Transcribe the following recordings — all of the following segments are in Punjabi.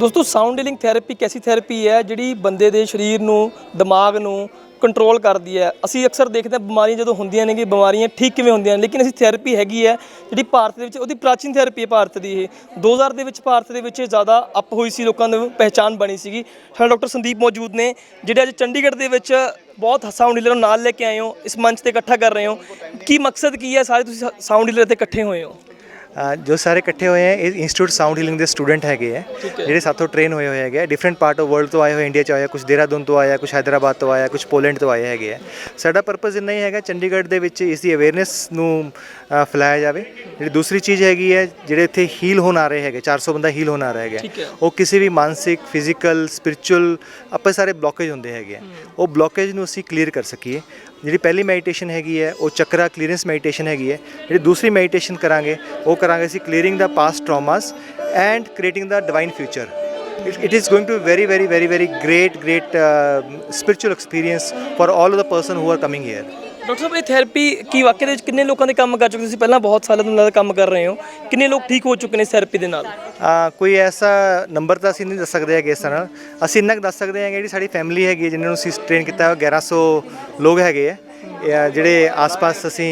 ਦੋਸਤੋ ਸਾਊਂਡ ਹੀਲਿੰਗ ਥੈਰੇਪੀ ਇੱਕ ਐਸੀ ਥੈਰੇਪੀ ਹੈ ਜਿਹੜੀ ਬੰਦੇ ਦੇ ਸਰੀਰ ਨੂੰ, ਦਿਮਾਗ ਨੂੰ ਕੰਟਰੋਲ ਕਰਦੀ ਹੈ। ਅਸੀਂ ਅਕਸਰ ਦੇਖਦੇ ਹਾਂ ਬਿਮਾਰੀਆਂ ਜਦੋਂ ਹੁੰਦੀਆਂ ਨੇ ਕਿ ਬਿਮਾਰੀਆਂ ਠੀਕ ਕਿਵੇਂ ਹੁੰਦੀਆਂ ਨੇ, ਲੇਕਿਨ ਅਸੀਂ ਥੈਰੇਪੀ ਹੈਗੀ ਹੈ ਜਿਹੜੀ ਭਾਰਤ ਦੇ ਵਿੱਚ, ਉਹਦੀ ਪ੍ਰਾਚੀਨ ਥੈਰੇਪੀ ਹੈ ਭਾਰਤ ਦੀ ਇਹ। 2000 ਦੇ ਵਿੱਚ ਭਾਰਤ ਦੇ ਵਿੱਚ ਜ਼ਿਆਦਾ ਅਪ ਹੋਈ ਸੀ, ਲੋਕਾਂ ਨੂੰ ਪਹਿਚਾਨ ਬਣੀ ਸੀਗੀ। ਸਾਡੇ ਡਾਕਟਰ ਸੰਦੀਪ ਮੌਜੂਦ ਨੇ, ਜਿਹੜੇ ਅੱਜ ਚੰਡੀਗੜ੍ਹ ਦੇ ਵਿੱਚ ਬਹੁਤ ਸਾਊਂਡ ਹੀਲਰ ਨੂੰ ਨਾਲ ਲੈ ਕੇ ਆਏ ਹੋ, ਇਸ ਮੰਚ ਤੇ ਇਕੱਠਾ ਕਰ ਰਹੇ ਹੋ। ਕੀ ਮਕਸਦ ਕੀ ਹੈ ਸਾਰੇ ਤੁਸੀਂ ਸਾਊਂਡ ਹੀਲਰ ਤੇ ਇਕੱਠੇ ਹੋਏ ਹੋ? ਜੋ ਸਾਰੇ ਇਕੱਠੇ ਹੋਏ ਹੈ ਇਹ ਇੰਸਟੀਚਿਊਟ ਸਾਊਂਡ ਹੀਲਿੰਗ ਦੇ ਸਟੂਡੈਂਟ ਹੈਗੇ ਹੈ ਜਿਹੜੇ ਸਾਥੋਂ ਟ੍ਰੇਨ ਹੋਏ ਹੋਏ ਹੈਗੇ ਡਿਫਰੈਂਟ ਪਾਰਟ ਆਫ ਵਰਲਡ ਤੋਂ ਆਏ ਹੋਏ ਇੰਡੀਆ ਚ ਆਇਆ ਕੁਝ ਦੇਹਰਾਦੂਨ ਤੋਂ ਆਇਆ ਕੁਝ ਹైదరాబాద్ ਤੋਂ ਆਇਆ ਕੁਝ ਪੋਲੈਂਡ ਤੋਂ ਆਏ ਹੈਗੇ ਹੈ। ਸਾਡਾ ਪਰਪਸ ਇੰਨਾ ਹੀ ਹੈਗਾ ਚੰਡੀਗੜ੍ਹ ਦੇ ਵਿੱਚ ਇਸ ਦੀ ਅਵੇਅਰਨੈਸ ਨੂੰ ਫੈਲਾਇਆ ਜਾਵੇ। ਜਿਹੜੀ ਦੂਸਰੀ ਚੀਜ਼ ਹੈਗੀ ਹੈ ਜਿਹੜੇ ਇੱਥੇ ਹੀਲ ਹੋਣ ਆ ਰਹੇ ਹੈਗੇ 400 ਬੰਦਾ ਹੀਲ ਹੋਣ ਆ ਰਿਹਾ ਹੈਗਾ ਉਹ ਕਿਸੇ ਵੀ ਮਾਨਸਿਕ ਫਿਜ਼ੀਕਲ ਸਪਿਰਚੁਅਲ ਆਪਾਂ ਸਾਰੇ ਬਲੋਕੇਜ ਹੁੰਦੇ ਹੈਗੇ ਉਹ ਬਲੋਕੇਜ ਨੂੰ ਅਸੀਂ ਕਲੀਅਰ ਕਰ ਸਕੀਏ। ਜਿਹੜੀ ਪਹਿਲੀ ਮੈਡੀਟੇਸ਼ਨ ਹੈਗੀ ਹੈ ਉਹ ਚੱਕਰਾ ਕਲੀਅਰੈਂਸ ਮੈਡੀਟੇਸ਼ਨ ਹੈਗੀ ਹੈ। ਜਿਹੜੀ ਦੂਸਰੀ ਮੈਡੀਟੇਸ਼ਨ ਕਰਾਂਗੇ ਉਹ ਕਰਾਂਗੇ ਅਸੀਂ clearing the past traumas and creating the divine future it is going to be very very very very great great uh, spiritual experience for all of the person who are coming here. Doctor ਸਾਹਿਬ ਇਹ ਥੈਰੇਪੀ ਕੀ ਵਾਕਿਆ ਦੇ ਵਿੱਚ ਕਿੰਨੇ ਲੋਕਾਂ ਦੇ ਕੰਮ ਕਰ ਚੁੱਕੇ ਤੁਸੀਂ ਪਹਿਲਾਂ ਬਹੁਤ ਸਾਲਾਂ ਤੋਂ ਨਾਲ ਕੰਮ ਕਰ ਰਹੇ ਹੋ। ਕਿੰਨੇ ਲੋਕ ਠੀਕ ਹੋ ਚੁੱਕੇ ਨੇ ਥੈਰੇਪੀ ਦੇ ਨਾਲ? ਕੋਈ ਐਸਾ ਨੰਬਰ ਤਾਂ ਅਸੀਂ ਨਹੀਂ ਦੱਸ ਸਕਦੇ ਹੈਗੇ ਇਸ ਤਰ੍ਹਾਂ ਅਸੀਂ ਇੰਨਾ ਕੁ ਦੱਸ ਸਕਦੇ ਹਾਂ ਕਿ ਜਿਹੜੀ ਸਾਡੀ ਫੈਮਿਲੀ ਹੈਗੀ ਹੈ, ਜਿਨ੍ਹਾਂ ਨੂੰ ਅਸੀਂ ਟ੍ਰੇਨ ਕੀਤਾ ਹੈ 1100 ਲੋਕ ਹੈਗੇ ਆ ਜਿਹੜੇ ਆਸ-ਪਾਸ ਅਸੀਂ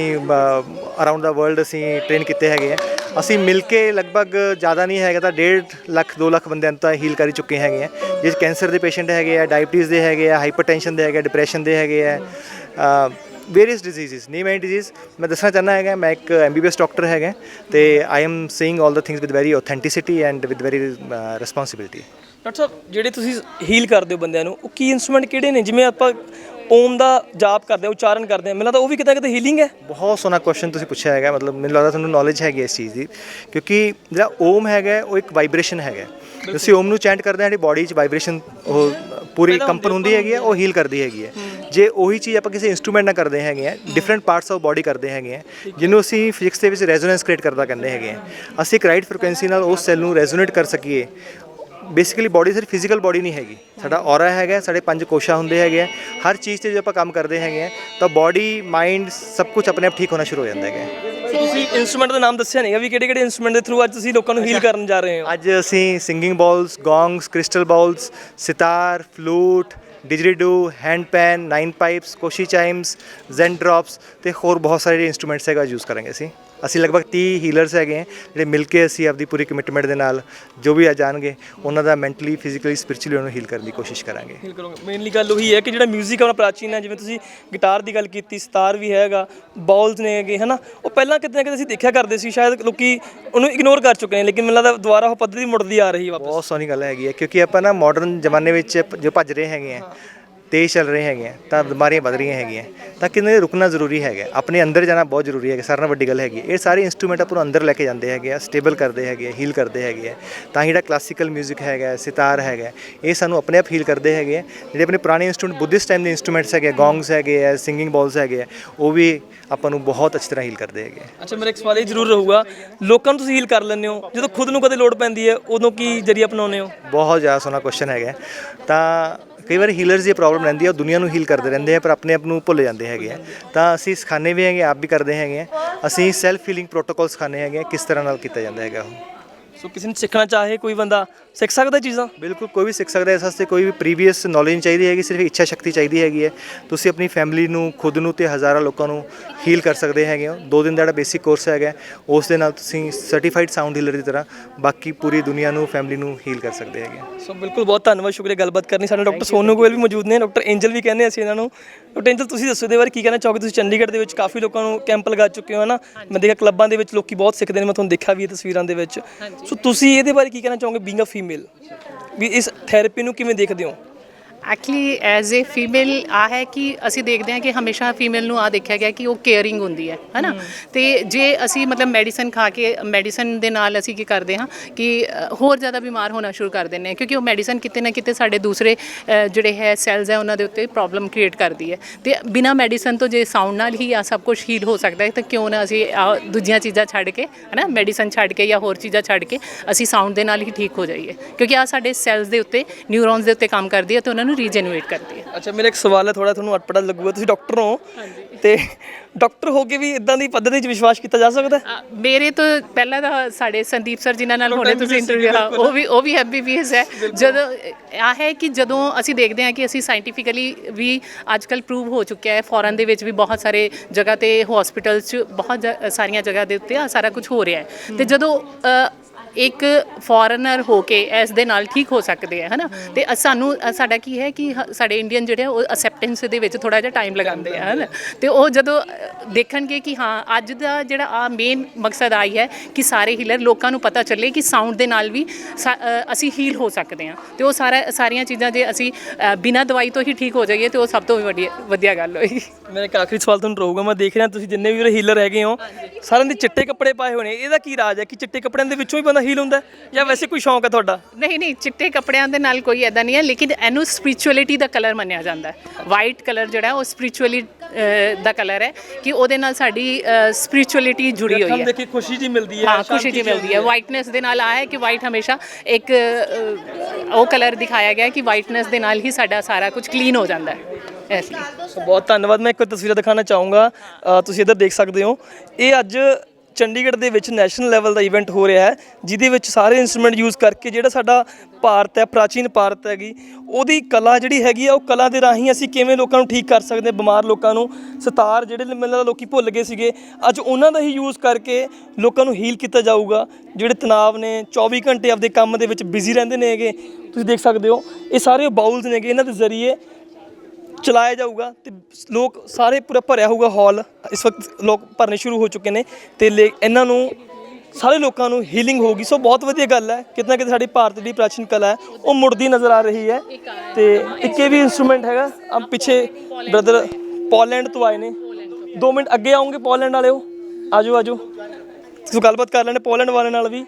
ਅਰਾਊਂਡ ਦਾ ਵਰਲਡ ਅਸੀਂ ਟ੍ਰੇਨ ਕੀਤੇ ਹੈਗੇ ਆ। ਅਸੀਂ ਮਿਲ ਕੇ ਲਗਭਗ ਜ਼ਿਆਦਾ ਨਹੀਂ ਹੈਗਾ ਤਾਂ 1.5 ਲੱਖ 2 ਲੱਖ ਬੰਦਿਆਂ ਨੂੰ ਤਾਂ ਹੀਲ ਕਰ ਹੀ ਚੁੱਕੇ ਹੈਗੇ ਆ। ਜਿਸ ਕੈਂਸਰ ਦੇ ਪੇਸ਼ੈਂਟ ਹੈਗੇ ਆ ਡਾਇਬੀਟੀਜ਼ ਦੇ ਹੈਗੇ ਆ ਹਾਈਪਰਟੈਂਸ਼ਨ ਦੇ ਹੈਗੇ ਆ ਡਿਪਰੈਸ਼ਨ ਦੇ ਹੈਗੇ ਆ ਵੇਰੀਅਸ ਡਿਜ਼ੀਜ਼ਸ ਨੀ ਮੈਨੀ ਡਿਜ਼ੀਜ਼ ਮੈਂ ਦੱਸਣਾ ਚਾਹੁੰਦਾ ਹੈਗਾ, ਮੈਂ ਇੱਕ ਐਮਬੀਬੀਐਸ ਡਾਕਟਰ ਹੈਗਾ, ਤੇ I am seeing all the things with very authenticity and with very responsibility doctor ਸਾਹਿਬ, ਜਿਹੜੇ ਤੁਸੀਂ ਹੀਲ ਕਰਦੇ ਹੋ ਬੰਦਿਆਂ ਨੂੰ, ਉਹ ਕੀ ਇਨਸਟਰੂਮੈਂਟ ਕਿਹੜੇ ਨੇ? ਜਿਵੇਂ ਆਪਾਂ ਓਮ ਦਾ ਜਾਪ ਕਰਦੇ ਹਾਂ ਉਚਾਰਨ ਕਰਦੇ ਹਾਂ ਮੈਨੂੰ ਲੱਗਦਾ ਉਹ ਵੀ ਕਿਤੇ ਕਿਤੇ ਹੀਲਿੰਗ ਹੈ। ਬਹੁਤ ਸੋਹਣਾ ਕੁਐਸਚਨ ਤੁਸੀਂ ਪੁੱਛਿਆ ਹੈਗਾ ਮਤਲਬ ਮੈਨੂੰ ਲੱਗਦਾ ਤੁਹਾਨੂੰ ਨੌਲੇਜ ਹੈਗੀ ਇਸ ਚੀਜ਼ ਦੀ ਕਿਉਂਕਿ ਜਿਹੜਾ ਓਮ ਹੈਗਾ ਉਹ ਇੱਕ ਵਾਈਬ੍ਰੇਸ਼ਨ ਹੈਗਾ। ਤੁਸੀਂ ਓਮ ਨੂੰ ਚੈਂਟ ਕਰਦੇ ਹਾਂ ਸਾਡੀ ਬਾਡੀ 'ਚ ਵਾਈਬ੍ਰੇਸ਼ਨ ਉਹ ਪੂਰੀ ਕੰਪਨ ਹੁੰਦੀ ਹੈਗੀ ਹੈ ਉਹ ਹੀਲ ਕਰਦੀ ਹੈਗੀ ਹੈ। ਜੇ ਉਹੀ ਚੀਜ਼ ਆਪਾਂ ਕਿਸੇ ਇਨਸਟਰੂਮੈਂਟ ਨਾਲ ਕਰਦੇ ਹੈਗੇ ਆ ਡਿਫਰੈਂਟ ਪਾਰਟਸ ਆਫ ਬਾਡੀ ਕਰਦੇ ਹੈਗੇ ਆ ਜਿਹਨੂੰ ਅਸੀਂ ਫਿਜ਼ਿਕਸ ਦੇ ਵਿੱਚ ਰੈਜ਼ੋਨੈਂਸ ਕ੍ਰੀਏਟ ਕਰਦਾ ਕਹਿੰਦੇ ਹੈਗੇ ਆ। ਅਸੀਂ ਇੱਕ ਰਾਈਟ ਫ੍ਰੀਕੁਐਂਸੀ ਨਾਲ ਉਸ ਸੈੱਲ ਨੂੰ ਰੈਜ਼ੋਨੇਟ ਕਰ ਸਕੀਏ ਬੇਸਿਕਲੀ ਬਾਡੀ ਸਿਰਫ ਫਿਜ਼ੀਕਲ ਬਾਡੀ ਨਹੀਂ ਹੈਗੀ। ਸਾਡਾ ਔਰਾ ਹੈਗਾ ਸਾਡੇ ਪੰਜ ਕੋਸ਼ਾ ਹੁੰਦੇ ਹੈਗੇ ਆ। ਹਰ ਚੀਜ਼ ਤੇ ਜੇ ਆਪਾਂ ਕੰਮ ਕਰਦੇ ਹੈਗੇ ਆ ਤਾਂ ਬਾਡੀ ਮਾਈਂਡ ਸਭ ਕੁਝ ਆਪਣੇ ਆਪ ਠੀਕ ਹੋਣਾ ਸ਼ੁਰੂ ਹੋ ਜਾਂਦਾ ਹੈਗਾ। ਤੁਸੀਂ ਇਨਸਟਰੂਮੈਂਟ ਦਾ ਨਾਮ ਦੱਸਿਆ ਨਹੀਂਗਾ ਵੀ ਕਿਹੜੇ ਕਿਹੜੇ ਇਨਸਟਰੂਮੈਂਟ ਦੇ ਥਰੂ ਅੱਜ ਤੁਸੀਂ ਲੋਕਾਂ ਨੂੰ ਹੀਲ ਕਰਨ ਜਾ ਰਹੇ ਹੋ? ਅੱਜ ਅਸੀਂ singing bowls gongs crystal bowls sitar flute didgeridoo hand pan nine pipes Koshi chimes Zen drops ਤੇ ਹੋਰ ਬਹੁਤ ਸਾਰੇ ਇਨਸਟਰੂਮੈਂਟਸ ਹੈਗਾ ਯੂਜ਼ ਕਰਾਂਗੇ ਅਸੀਂ। ਅਸੀਂ ਲਗਭਗ 30 ਹੀਲਰਸ ਹੈਗੇ ਆ ਜਿਹੜੇ ਮਿਲ ਕੇ ਅਸੀਂ ਆਪਦੀ ਪੂਰੀ ਕਮਿਟਮੈਂਟ ਦੇ ਨਾਲ ਜੋ ਵੀ ਆ ਜਾਣਗੇ ਉਹਨਾਂ ਦਾ ਮੈਂਟਲੀ ਫਿਜ਼ੀਕਲੀ ਸਪਿਰਚੁਅਲੀ ਉਹਨੂੰ ਹੀਲ ਕਰਨ ਦੀ ਕੋਸ਼ਿਸ਼ ਕਰਾਂਗੇ। ਹੀਲ ਕਰੋਗੇ। ਮੇਨਲੀ ਗੱਲ ਉਹੀ ਹੈ ਕਿ ਜਿਹੜਾ 뮤직 ਆਪਣਾ ਪ੍ਰਾਚੀਨ ਹੈ ਜਿਵੇਂ ਤੁਸੀਂ ਗਿਟਾਰ ਦੀ ਗੱਲ ਕੀਤੀ ਸਤਾਰ ਵੀ ਹੈਗਾ ਬਾਲਸ ਨੇ ਹੈਗੇ ਹਨਾ? ਉਹ ਪਹਿਲਾਂ ਕਿਤੇ ਨਾ ਕਿਤੇ ਅਸੀਂ ਦੇਖਿਆ ਕਰਦੇ ਸੀ ਸ਼ਾਇਦ ਲੋਕੀ ਉਹਨੂੰ ਇਗਨੋਰ ਕਰ ਚੁੱਕੇ ਨੇ ਲੇਕਿਨ ਮੈਨੂੰ ਲੱਗਦਾ ਦੁਬਾਰਾ ਉਹ ਪੱਧਰੀ ਮੁੜਦੀ ਆ ਰਹੀ ਵਾਪਸ। ਬਹੁਤ ਸੋਹਣੀ ਗੱਲ ਹੈਗੀ ਹੈ ਕਿਉਂਕਿ ਆਪਾਂ ਨਾ ਮਾਡਰਨ ਜ਼ਮਾਨੇ ਵਿੱਚ ਜੋ ਭੱਜ ਰਹੇ ਹੈਗੇ ਆ ਤੇਜ਼ ਚੱਲ ਰਹੇ ਹੈਗੇ ਆ ਤਾਂ ਬਿਮਾਰੀਆਂ ਵੱਧ ਰਹੀਆਂ ਹੈਗੀਆਂ। ਤਾਂ ਕਿੰਨੇ ਰੁਕਣਾ ਜ਼ਰੂਰੀ ਹੈਗਾ ਆਪਣੇ ਅੰਦਰ ਜਾਣਾ ਬਹੁਤ ਜ਼ਰੂਰੀ ਹੈਗਾ ਸਾਰਿਆਂ ਨਾਲੋਂ ਵੱਡੀ ਗੱਲ ਹੈਗੀ। ਇਹ ਸਾਰੇ ਇਨਸਟਰੂਮੈਂਟ ਆਪਾਂ ਨੂੰ ਅੰਦਰ ਲੈ ਕੇ ਜਾਂਦੇ ਹੈਗੇ ਆ ਸਟੇਬਲ ਕਰਦੇ ਹੈਗੇ ਆ ਹੀਲ ਕਰਦੇ ਹੈਗੇ ਆ। ਤਾਂ ਹੀ ਜਿਹੜਾ ਕਲਾਸੀਕਲ 뮤직 ਹੈਗਾ ਸਿਤਾਰ ਹੈਗਾ ਇਹ ਸਾਨੂੰ ਆਪਣੇ ਆਪ ਹੀਲ ਕਰਦੇ ਹੈਗੇ ਆ। ਜਿਹੜੇ ਆਪਣੇ ਪੁਰਾਣੇ ਇਨਸਟਰੂਮੈਂਟ ਬੁੱਧਿਸਟ ਟਾਈਮ ਦੇ ਇਨਸਟਰੂਮੈਂਟਸ ਹੈਗੇ ਗੋਂਗਸ ਹੈਗੇ ਆ ਸਿੰਗਿੰਗ ਬਾਲਸ ਹੈਗੇ ਆ ਉਹ ਵੀ ਆਪਾਂ ਨੂੰ ਬਹੁਤ ਅੱਛੀ ਤਰ੍ਹਾਂ ਹੀਲ ਕਰਦੇ ਹੈਗੇ ਅੱਛਾ ਮੇਰਾ ਇੱਕ ਸਵਾਲ ਇਹ ਜ਼ਰੂਰ ਰਹੂਗਾ ਲੋਕਾਂ ਨੂੰ ਤੁਸੀਂ ਹੀਲ ਕਰ ਲੈਂਦੇ ਹੋ ਜਦੋਂ ਖੁਦ ਨੂੰ ਕਦੇ ਲੋੜ ਪੈਂਦੀ ਹੈ ਉਦੋਂ ਕੀ ਜਰੀਆ ਅਪਣਾਉਂਦੇ ਹੋ? ਬਹੁਤ ਜ਼ਿਆਦਾ ਸੋਹਣਾ ਕੁਐਸਚਨ ਹੈਗਾ। ਤਾਂ ਕਈ ਵਾਰ ਹੀਲਰਸ ਦੀ ਪ੍ਰੋਬਲਮ ਰਹਿੰਦੀ ਹੈ, ਉਹ ਦੁਨੀਆ ਨੂੰ ਹੀਲ ਕਰਦੇ ਰਹਿੰਦੇ ਆ, ਪਰ ਆਪਣੇ ਆਪ ਨੂੰ ਭੁੱਲ ਜਾਂਦੇ ਹੈਗੇ ਆ। ਤਾਂ ਅਸੀਂ ਸਿਖਾਣੇ ਵੀ ਹੈਗੇ ਆਪ ਵੀ ਕਰਦੇ ਹੈਗੇ ਆ। ਅਸੀਂ ਸੈਲਫ ਹੀਲਿੰਗ ਪ੍ਰੋਟੋਕੋਲ ਸਿਖਾਣੇ ਹੈਗੇ ਆ, ਕਿਸ ਤਰ੍ਹਾਂ ਨਾਲ ਕੀਤਾ ਜਾਂਦਾ ਹੈਗਾ ਉਹ। ਸੋ ਕਿਸੇ ਨੂੰ ਸਿੱਖਣਾ ਚਾਹੇ ਕੋਈ ਬੰਦਾ ਸਿੱਖ ਸਕਦਾ ਚੀਜ਼ਾਂ? ਬਿਲਕੁਲ ਕੋਈ ਵੀ ਸਿੱਖ ਸਕਦਾ ਹੈ ਇਸ ਵਾਸਤੇ ਕੋਈ ਵੀ ਪ੍ਰੀਵੀਅਸ ਨੌਲੇਜ ਨਹੀਂ ਚਾਹੀਦੀ ਹੈਗੀ ਸਿਰਫ ਇੱਛਾ ਸ਼ਕਤੀ ਚਾਹੀਦੀ ਹੈਗੀ ਹੈ। ਤੁਸੀਂ ਆਪਣੀ ਫੈਮਿਲੀ ਨੂੰ ਖੁਦ ਨੂੰ ਤੇ ਹਜ਼ਾਰਾਂ ਲੋਕਾਂ ਨੂੰ ਹੀਲ ਕਰ ਸਕਦੇ ਹੈਗੇ ਹੋ। ਦੋ ਦਿਨ ਦਾ ਜਿਹੜਾ ਬੇਸਿਕ ਕੋਰਸ ਹੈਗਾ ਉਸ ਦੇ ਨਾਲ ਤੁਸੀਂ ਸਰਟੀਫਾਈਡ ਸਾਊਂਡ ਹੀਲਰ ਦੀ ਤਰ੍ਹਾਂ ਬਾਕੀ ਪੂਰੀ ਦੁਨੀਆ ਨੂੰ ਫੈਮਿਲੀ ਨੂੰ ਹੀਲ ਕਰ ਸਕਦੇ ਹੈਗੇ ਹੋ। ਸੋ ਬਿਲਕੁਲ ਬਹੁਤ ਧੰਨਵਾਦ ਸ਼ੁਕਰੀਆ ਗੱਲਬਾਤ ਕਰਨੀ ਸਾਡੇ ਡਾਕਟਰ ਸੋਨੂ ਗੋਇਲ ਵੀ ਮੌਜੂਦ ਨੇ ਡਾਕਟਰ ਐਂਜਲ ਵੀ ਕਹਿੰਦੇ ਅਸੀਂ ਇਹਨਾਂ ਨੂੰ। ਡਾਕਟਰ ਐਂਜਲ ਤੁਸੀਂ ਦੱਸੋ ਇਹਦੇ ਬਾਰੇ ਕੀ ਕਹਿਣਾ ਚਾਹੋਗੇ? ਤੁਸੀਂ ਚੰਡੀਗੜ੍ਹ ਦੇ ਵਿੱਚ ਕਾਫੀ ਲੋਕਾਂ ਨੂੰ ਕੈਂਪ ਲਗਾ ਚੁੱਕੇ ਹੋ ਹਨਾ? ਮੈਂ ਦੇਖਿਆ ਕਲੱਬਾਂ ਦੇ ਵਿੱਚ ਲੋਕੀ ਬਹੁਤ ਸਿੱਖਦੇ ਨੇ ਮੈਂ ਤੁਹਾਨੂੰ ਦੇਖਿਆ ਵੀ ਇਹ ਤਸਵੀਰਾਂ ਦੇ ਵਿੱਚ। ਸੋ ਤੁਸੀਂ ਇਹਦੇ ਬਾਰੇ ਕੀ ਕਹਿਣਾ ਚਾਹੋਗੇ ਬੀਇੰਗ ਅ ਫੀਮੇਲ ਵੀ ਇਸ ਥੈਰੇਪੀ ਨੂੰ ਕਿਵੇਂ ਦੇਖਦੇ ਹੋ? ਐਕਚੁਅਲੀ ਐਜ਼ ਅ ਫੀਮੇਲ ਆ ਹੈ ਕਿ ਅਸੀਂ ਦੇਖਦੇ ਹਾਂ ਕਿ ਹਮੇਸ਼ਾ ਫੀਮੇਲ ਨੂੰ ਆ ਦੇਖਿਆ ਗਿਆ ਕਿ ਉਹ ਕੇਅਰਿੰਗ ਹੁੰਦੀ ਹੈ ਹੈਨਾ? ਤੇ ਜੇ ਅਸੀਂ ਮਤਲਬ ਮੈਡੀਸਨ ਖਾ ਕੇ ਮੈਡੀਸਨ ਦੇ ਨਾਲ ਅਸੀਂ ਕੀ ਕਰਦੇ ਹਾਂ ਕਿ ਹੋਰ ਜ਼ਿਆਦਾ ਬਿਮਾਰ ਹੋਣਾ ਸ਼ੁਰੂ ਕਰ ਦਿੰਦੇ ਹਾਂ ਕਿਉਂਕਿ ਉਹ ਮੈਡੀਸਨ ਕਿਤੇ ਨਾ ਕਿਤੇ ਸਾਡੇ ਦੂਸਰੇ ਜਿਹੜੇ ਹੈ ਸੈਲਸ ਹੈ ਉਹਨਾਂ ਦੇ ਉੱਤੇ ਪ੍ਰੋਬਲਮ ਕ੍ਰੀਏਟ ਕਰਦੀ ਹੈ। ਤੇ ਬਿਨਾ ਮੈਡੀਸਨ ਤੋਂ ਜੇ ਸਾਊਂਡ ਨਾਲ ਹੀ ਆ ਸਭ ਕੁਝ ਹੀਲ ਹੋ ਸਕਦਾ ਹੈ ਤਾਂ ਕਿਉਂ ਨਾ ਅਸੀਂ ਦੂਜੀਆਂ ਚੀਜ਼ਾਂ ਛੱਡ ਕੇ ਹੈਨਾ? ਮੈਡੀਸਨ ਛੱਡ ਕੇ ਜਾਂ ਹੋਰ ਚੀਜ਼ਾਂ ਛੱਡ ਕੇ ਅਸੀਂ ਸਾਊਂਡ ਦੇ ਨਾਲ ਹੀ ਠੀਕ ਹੋ ਜਾਈਏ। ਕਿਉਂਕਿ ਆ ਸਾਡੇ ਸੈਲਸ ਦੇ ਉੱਤੇ ਨਿਊਰੋਨਸ ਦੇ ਉੱਤੇ ਕੰਮ ਕਰਦੀ ਹੈ ਤੇ ਉਹਨਾਂ ਨੂੰ ਰੀਜਨਰੇਟ ਕਰਦੀ ਹੈ। ਅੱਛਾ ਮੇਰਾ ਇੱਕ ਸਵਾਲ ਹੈ ਥੋੜਾ ਤੁਹਾਨੂੰ ਅਟਪੜਾ ਲੱਗੂਗਾ ਤੁਸੀਂ ਡਾਕਟਰ ਹੋ। ਤੇ ਡਾਕਟਰ ਹੋ ਕੇ ਵੀ ਇਦਾਂ ਦੀ ਪद्धਤੀ 'ਚ ਵਿਸ਼ਵਾਸ ਕੀਤਾ ਜਾ ਸਕਦਾ ਹੈ? ਅ, ਮੇਰੇ ਤੋਂ ਪਹਿਲਾਂ ਤਾਂ ਸਾਡੇ ਸੰਦੀਪ ਸਰ ਜਿਨ੍ਹਾਂ ਨਾਲ ਹੁਣੇ ਤੁਸੀਂ ਇੰਟਰਵਿਊ ਹਾਂ। ਉਹ ਵੀ ਉਹ ਵੀ ਐਮਬੀਬੀਐਸ ਹੈ। ਜਦੋਂ ਆ ਹੈ ਕਿ ਜਦੋਂ ਅਸੀਂ ਦੇਖਦੇ ਹਾਂ ਕਿ ਅਸੀਂ ਸਾਇੰਟੀਫਿਕਲੀ ਵੀ ਅੱਜਕੱਲ ਪ੍ਰੂਵ ਹੋ ਚੁੱਕਿਆ ਹੈ ਫੋਰਨ ਦੇ ਵਿੱਚ ਵੀ ਬਹੁਤ ਸਾਰੇ ਜਗ੍ਹਾ ਤੇ ਹਸਪੀਟਲਸ 'ਚ ਬਹੁਤ ਜ- ਸਾਰੀਆਂ ਜਗ੍ਹਾ ਦੇ ਉੱਤੇ ਆ ਸਾਰਾ ਕੁਝ ਹੋ ਰਿਹਾ ਹੈ। ਤੇ ਜਦੋਂ ਅ, ਇੱਕ ਫੋਰਨਰ ਹੋ ਕੇ ਇਸ ਦੇ ਨਾਲ ਠੀਕ ਹੋ ਸਕਦੇ ਆ ਹਨਾ? ਤੇ ਸਾਨੂੰ ਸਾਡਾ ਕੀ ਹੈ ਕਿ ਸਾਡੇ ਇੰਡੀਅਨ ਜਿਹੜੇ ਆ ਉਹ ਅਸੈਪਟੈਂਸ ਦੇ ਵਿੱਚ ਥੋੜਾ ਜਿਹਾ ਟਾਈਮ ਲਗਾਉਂਦੇ ਆ ਹਨਾ? ਤੇ ਉਹ ਜਦੋਂ ਦੇਖਣਗੇ ਕਿ ਹਾਂ ਅੱਜ ਦਾ ਜਿਹੜਾ ਆ ਮੇਨ ਮਕਸਦ ਆਈ ਹੈ ਕਿ ਸਾਰੇ ਹੀਲਰ ਲੋਕਾਂ ਨੂੰ ਪਤਾ ਚੱਲੇ ਕਿ ਸਾਊਂਡ ਦੇ ਨਾਲ ਵੀ ਅਸੀਂ ਹੀਲ ਹੋ ਸਕਦੇ ਹਾਂ ਤੇ ਉਹ ਸਾਰਾ ਸਾਰੀਆਂ ਚੀਜ਼ਾਂ ਜੇ ਅਸੀਂ ਬਿਨਾਂ ਦਵਾਈ ਤੋਂ ਹੀ ਠੀਕ ਹੋ ਜਾਈਏ ਤੇ ਉਹ ਸਭ ਤੋਂ ਵਧੀਆ ਵਧੀਆ ਗੱਲ ਹੋਏਗੀ। ਮੇਰਾ ਇੱਕ ਆਖਰੀ ਸਵਾਲ ਤੁਹਾਨੂੰ ਰਹੂਗਾ ਮੈਂ ਦੇਖ ਰਿਹਾ ਤੁਸੀਂ ਜਿੰਨੇ ਵੀ ਹੀਲਰ ਹੈਗੇ ਹੋ ਸਾਰਿਆਂ ਦੇ ਚਿੱਟੇ ਕੱਪੜੇ ਪਾਏ ਹੋਏ ਨੇ ਇਹਦਾ ਕੀ ਰਾਜ ਹੈ ਕਿ ਚਿੱਟੇ ਕੱਪੜਿਆਂ ਦੇ ਵਿੱਚੋਂ ਹੀ ਬੰਦਾ ਹੀਲ ਹੁੰਦਾ? ਜਾਂ ਵੈਸੇ ਕੋਈ ਸ਼ੌਂਕ ਹੈ ਤੁਹਾਡਾ? ਨਹੀਂ ਨਹੀਂ ਚਿੱਟੇ ਕੱਪੜਿਆਂ ਦੇ ਨਾਲ ਕੋਈ ਐਦਾ ਨਹੀਂ ਹੈ ਲੇਕਿਨ ਇਹਨੂੰ ਸਪਿਰਚੁਅਲਿਟੀ ਦਾ ਕਲਰ ਮੰਨਿਆ ਜਾਂਦਾ ਹੈ। ਵਾਈਟ ਕਲਰ ਜਿਹੜਾ ਉਹ ਸਪਿਰਚੁਅਲੀ ਦਾ ਕਲਰ ਹੈ ਕਿ ਉਹਦੇ ਨਾਲ ਸਾਡੀ ਸਪਿਰਚੁਅਲਿਟੀ ਜੁੜੀ ਹੋਈ ਹੈ। ਦੇਖ ਕੇ ਖੁਸ਼ੀ ਜੀ ਮਿਲਦੀ ਹੈ ਹਾਂ ਖੁਸ਼ੀ ਜੀ ਮਿਲਦੀ ਹੈ। ਵਾਈਟਨੈਸ ਦੇ ਨਾਲ ਆ ਹੈ ਕਿ ਵਾਈਟ ਹਮੇਸ਼ਾ ਇੱਕ ਉਹ ਕਲਰ ਦਿਖਾਇਆ ਗਿਆ ਕਿ ਵਾਈਟਨੈਸ ਦੇ ਨਾਲ ਹੀ ਸਾਡਾ ਸਾਰਾ ਕੁਝ ਕਲੀਨ ਹੋ ਜਾਂਦਾ ਹੈ। ਇਸ ਲਈ ਬਹੁਤ ਧੰਨਵਾਦ। ਮੈਂ ਇੱਕ ਤਸਵੀਰ ਦਿਖਾਉਣਾ ਚਾਹੂੰਗਾ। ਤੁਸੀਂ ਇੱਧਰ ਦੇਖ ਸਕਦੇ ਹੋ। ਇਹ ਅੱਜ ਚੰਡੀਗੜ੍ਹ ਦੇ ਵਿੱਚ ਨੈਸ਼ਨਲ ਲੈਵਲ ਦਾ ਇਵੈਂਟ ਹੋ ਰਿਹਾ ਹੈ, ਜਿਹਦੇ ਵਿੱਚ ਸਾਰੇ ਇਨਸਟਰੂਮੈਂਟ ਯੂਜ਼ ਕਰਕੇ ਜਿਹੜਾ ਸਾਡਾ ਭਾਰਤ ਹੈ, ਪ੍ਰਾਚੀਨ ਭਾਰਤ ਹੈਗੀ, ਉਹਦੀ ਕਲਾ ਜਿਹੜੀ ਹੈਗੀ ਆ, ਉਹ ਕਲਾ ਦੇ ਰਾਹੀਂ ਅਸੀਂ ਕਿਵੇਂ ਲੋਕਾਂ ਨੂੰ ਠੀਕ ਕਰ ਸਕਦੇ, ਬਿਮਾਰ ਲੋਕਾਂ ਨੂੰ ਸਤਾਰ ਜਿਹੜੇ ਮਤਲਬ ਲੱਗਦਾ ਲੋਕੀ ਭੁੱਲ ਗਏ ਸੀਗੇ, ਅੱਜ ਉਹਨਾਂ ਦਾ ਹੀ ਯੂਜ਼ ਕਰਕੇ ਲੋਕਾਂ ਨੂੰ ਹੀਲ ਕੀਤਾ ਜਾਊਗਾ, ਜਿਹੜੇ ਤਣਾਅ ਨੇ 24 ਘੰਟੇ ਆਪਦੇ ਕੰਮ ਦੇ ਵਿੱਚ ਬਿਜ਼ੀ ਰਹਿੰਦੇ ਨੇਗੇ, ਤੁਸੀਂ ਦੇਖ ਸਕਦੇ ਹੋ, ਇਹ ਸਾਰੇ ਬਾਉਲਸ ਨੇਗੇ, ਇਹਨਾਂ ਦੇ ਜ਼ਰੀਏ ਚਲਾਇਆ ਜਾਊਗਾ ਤੇ ਲੋਕ ਸਾਰੇ ਪੂਰਾ ਭਰਿਆ ਹੋਊਗਾ ਹਾਲ। ਇਸ ਵਕਤ ਲੋਕ ਭਰਨੇ ਸ਼ੁਰੂ ਹੋ ਚੁੱਕੇ ਨੇ ਤੇ ਲੇ- ਇਹਨਾਂ ਨੂੰ ਸਾਰੇ ਲੋਕਾਂ ਨੂੰ ਹੀਲਿੰਗ ਹੋਊਗੀ। ਸੋ ਬਹੁਤ ਵਧੀਆ ਗੱਲ ਹੈ। ਕਿਤਨਾ ਕਿਤੇ ਸਾਡੀ ਭਾਰਤ ਦੀ ਪ੍ਰਾਚੀਨ ਕਲਾ ਹੈ, ਉਹ ਮੁੜਦੀ ਨਜ਼ਰ ਆ ਰਹੀ ਹੈ। ਤੇ ਇੱਕ ਇਹ ਵੀ ਇਨਸਟਰੂਮੈਂਟ ਹੈਗਾ ਆ ਪਿੱਛੇ ਬ੍ਰਦਰ ਪੋਲੈਂਡ ਤੋਂ ਆਏ ਨੇ। 2 ਮਿੰਟ ਅੱਗੇ ਆਉਂਗੇ ਪੋਲੈਂਡ ਵਾਲਿਓ। ਆਜੋ ਆਜੋ। ਤੁਸੀਂ ਗੱਲਬਾਤ ਕਰ ਲੈਣੇ ਪੋਲੈਂਡ ਵਾਲੇ ਨਾਲ ਵੀ।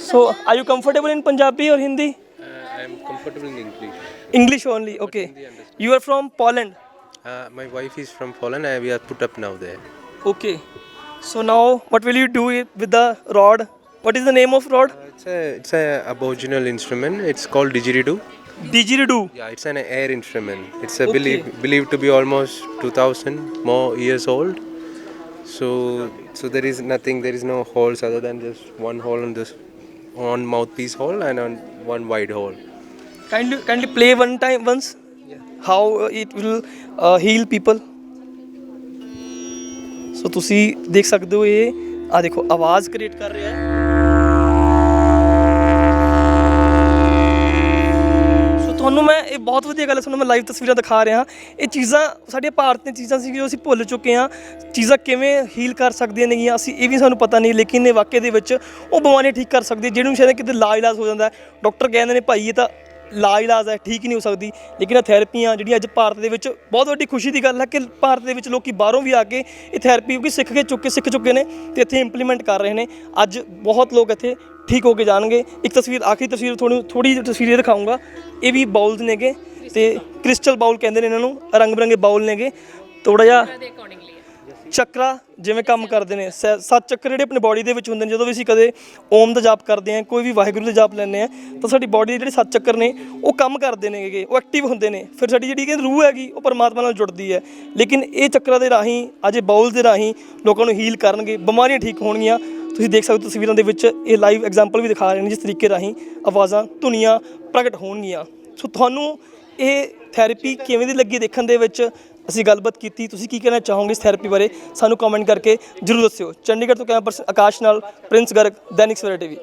So are you comfortable in Punjabi or Hindi? Uh, I am comfortable in English. English only. Okay. You are from Poland. Uh, my wife is from Poland and we are put up now there. Okay. So now, what will you do with the rod? What is the name of rod? Uh, it's a it's a aboriginal instrument. It's called didgeridoo. Didgeridoo. Yeah, it's an air instrument. It's a Okay. believe, believed to be almost 2000 more years old. So so there is nothing. There is no holes other than just one hole on this one mouthpiece hole and on one wide hole. Kindly, kindly play one time once. How uh, it will uh, heal people. So ਤੁਸੀਂ ਦੇਖ ਸਕਦੇ ਹੋ ਇਹ ਆ ਦੇਖੋ ਆਵਾਜ਼ ਕ੍ਰੀਏਟ ਕਰ ਰਿਹਾ ਹੈ ਸੋ ਤੁਹਾਨੂੰ ਮੈਂ ਇਹ ਬਹੁਤ ਵਧੀਆ ਗੱਲ ਹੈ ਤੁਹਾਨੂੰ ਮੈਂ ਲਾਈਵ ਤਸਵੀਰਾਂ ਦਿਖਾ ਰਿਹਾ ਇਹ ਚੀਜ਼ਾਂ ਸਾਡੀਆਂ ਭਾਰਤ ਦੀਆਂ ਚੀਜ਼ਾਂ ਸੀ ਜੋ ਅਸੀਂ ਭੁੱਲ ਚੁੱਕੇ ਹਾਂ ਚੀਜ਼ਾਂ ਕਿਵੇਂ ਹੀਲ ਕਰ ਸਕਦੀਆਂ ਨੇਗੀਆਂ ਅਸੀਂ ਇਹ ਵੀ ਸਾਨੂੰ ਪਤਾ ਨਹੀਂ ਲੇਕਿਨ ਇਹ ਵਾਕਿਆ ਦੇ ਵਿੱਚ ਉਹ ਬਿਮਾਰੀਆਂ ਠੀਕ ਕਰ ਸਕਦੀ ਹੈ ਜਿਹਨੂੰ ਸ਼ਾਇਦ ਕਿਤੇ ਲਾ ਇਲਾਜ ਹੋ ਜਾਂਦਾ ਹੈ ਡਾਕਟਰ ਕਹਿੰਦੇ ਨੇ ਭਾਈ ਇਹ ਤਾਂ ਲਾ ਇਲਾਜ ਹੈ ਠੀਕ ਨਹੀਂ ਹੋ ਸਕਦੀ, ਲੇਕਿਨ ਇਹ ਥੈਰੇਪੀਆਂ ਜਿਹੜੀਆਂ ਅੱਜ ਭਾਰਤ ਦੇ ਵਿੱਚ ਬਹੁਤ ਵੱਡੀ ਖੁਸ਼ੀ ਦੀ ਗੱਲ ਹੈ ਕਿ ਭਾਰਤ ਦੇ ਵਿੱਚ ਲੋਕੀ ਬਾਹਰੋਂ ਵੀ ਆ ਕੇ ਇਹ ਥੈਰੇਪੀ ਕਿਉਂਕਿ ਸਿੱਖ ਕੇ ਚੁੱਕੇ, ਸਿੱਖ ਚੁੱਕੇ ਨੇ ਤੇ ਇੱਥੇ ਇੰਪਲੀਮੈਂਟ ਕਰ ਰਹੇ ਨੇ। ਅੱਜ ਬਹੁਤ ਲੋਕ ਇੱਥੇ ਠੀਕ ਹੋ ਕੇ ਜਾਣਗੇ। ਇੱਕ ਤਸਵੀਰ, ਆਖਰੀ ਤਸਵੀਰ ਤੁਹਾਨੂੰ ਥੋੜੀ ਜਿਹੀ ਤਸਵੀਰ ਇਹ ਦਿਖਾਊਂਗਾ। ਇਹ ਵੀ ਬਾਉਲਸ ਨੇਗੇ ਤੇ ਕ੍ਰਿਸਟਲ ਬਾਉਲ ਕਹਿੰਦੇ ਨੇ ਇਹਨਾਂ ਨੂੰ, ਰੰਗ ਬਰੰਗੇ ਬਾਉਲ ਨੇਗੇ। ਥੋੜਾ ਜਿਹਾ ਚੱਕਰਾ ਜਿਵੇਂ ਕੰਮ ਕਰਦੇ ਨੇ। ਸੈ- ਸੱਤ ਚੱਕਰ ਜਿਹੜੇ ਆਪਣੇ ਬਾਡੀ ਦੇ ਵਿੱਚ ਹੁੰਦੇ ਨੇ ਜਦੋਂ ਵੀ ਅਸੀਂ ਕਦੇ ਓਮ ਦਾ ਜਾਪ ਕਰਦੇ ਹਾਂ ਕੋਈ ਵੀ ਵਾਹਿਗੁਰੂ ਦਾ ਜਾਪ ਲੈਂਦੇ ਆ ਤਾਂ ਸਾਡੀ ਬਾਡੀ ਦੇ ਜਿਹੜੇ ਸੱਤ ਚੱਕਰ ਨੇ ਉਹ ਕੰਮ ਕਰਦੇ ਨੇਗੇ ਉਹ ਐਕਟਿਵ ਹੁੰਦੇ ਨੇ। ਫਿਰ ਸਾਡੀ ਜਿਹੜੀ ਕਿ ਰੂਹ ਹੈਗੀ ਉਹ ਪਰਮਾਤਮਾ ਨਾਲ ਜੁੜਦੀ ਹੈ। ਲੇਕਿਨ ਇਹ ਚੱਕਰਾਂ ਦੇ ਰਾਹੀਂ ਅਜੇ ਬਾਉਲ ਦੇ ਰਾਹੀਂ ਲੋਕਾਂ ਨੂੰ ਹੀਲ ਕਰਨਗੇ। ਬਿਮਾਰੀਆਂ ਠੀਕ ਹੋਣਗੀਆਂ। ਤੁਸੀਂ ਦੇਖ ਸਕਦੇ ਹੋ ਤਸਵੀਰਾਂ ਦੇ ਵਿੱਚ ਇਹ ਲਾਈਵ ਐਗਜ਼ਾਮਪਲ ਵੀ ਦਿਖਾ ਰਹੇ ਨੇ ਜਿਸ ਤਰੀਕੇ ਰਾਹੀਂ ਆਵਾਜ਼ਾਂ ਧੁਨੀਆਂ ਪ੍ਰਗਟ ਹੋਣਗੀਆਂ। ਸੋ ਤੁਹਾਨੂੰ ਇਹ ਥੈਰੇਪੀ ਕਿਵੇਂ ਦੀ ਲੱਗੀ ਦੇਖਣ ਦੇ ਵਿੱਚ? ਅਸੀਂ ਗੱਲਬਾਤ ਕੀਤੀ, ਤੁਸੀਂ ਕੀ ਕਹਿਣਾ ਚਾਹੋਗੇ ਇਸ ਥੈਰੇਪੀ ਬਾਰੇ? ਸਾਨੂੰ ਕਮੈਂਟ ਕਰਕੇ ਜਰੂਰ ਦੱਸਿਓ। ਚੰਡੀਗੜ੍ਹ ਤੋਂ ਕੈਮਰਾ ਪਰਸਨ ਆਕਾਸ਼ ਨਾਲ, ਪ੍ਰਿੰਸ ਗਰਗ, ਦੈਨਿਕ ਸਵੇਰਾ ਟੀਵੀ।